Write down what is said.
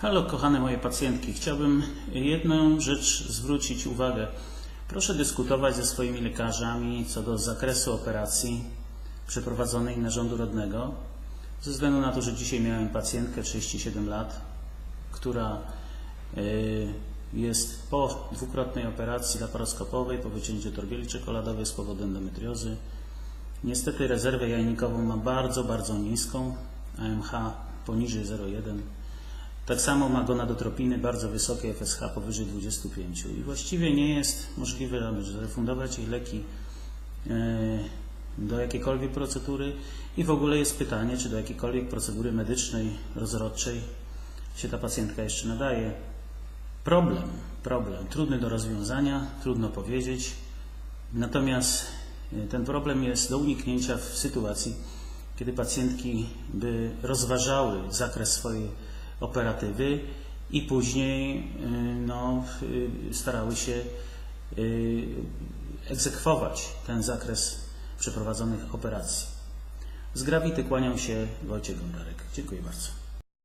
Halo, kochane moje pacjentki. Chciałbym jedną rzecz zwrócić uwagę. Proszę dyskutować ze swoimi lekarzami co do zakresu operacji przeprowadzonej narządu rodnego. Ze względu na to, że dzisiaj miałem pacjentkę 37 lat, która y, jest po dwukrotnej operacji laparoskopowej, po wycięciu torbieli czekoladowej z powodu endometriozy. Niestety rezerwę jajnikową ma bardzo, bardzo niską, AMH poniżej 0,1. Tak samo ma gonadotropiny bardzo wysokie, FSH powyżej 25 i właściwie nie jest możliwe aby zrefundować jej leki e, do jakiejkolwiek procedury. I w ogóle jest pytanie, czy do jakiejkolwiek procedury medycznej, rozrodczej się ta pacjentka jeszcze nadaje. Problem, problem, trudny do rozwiązania, trudno powiedzieć, natomiast e, ten problem jest do uniknięcia w sytuacji, kiedy pacjentki by rozważały zakres swojej operatywy i później y, no, y, starały się y, egzekwować ten zakres przeprowadzonych operacji. Z grawity kłaniam się Wojciech Gądarek. Dziękuję bardzo.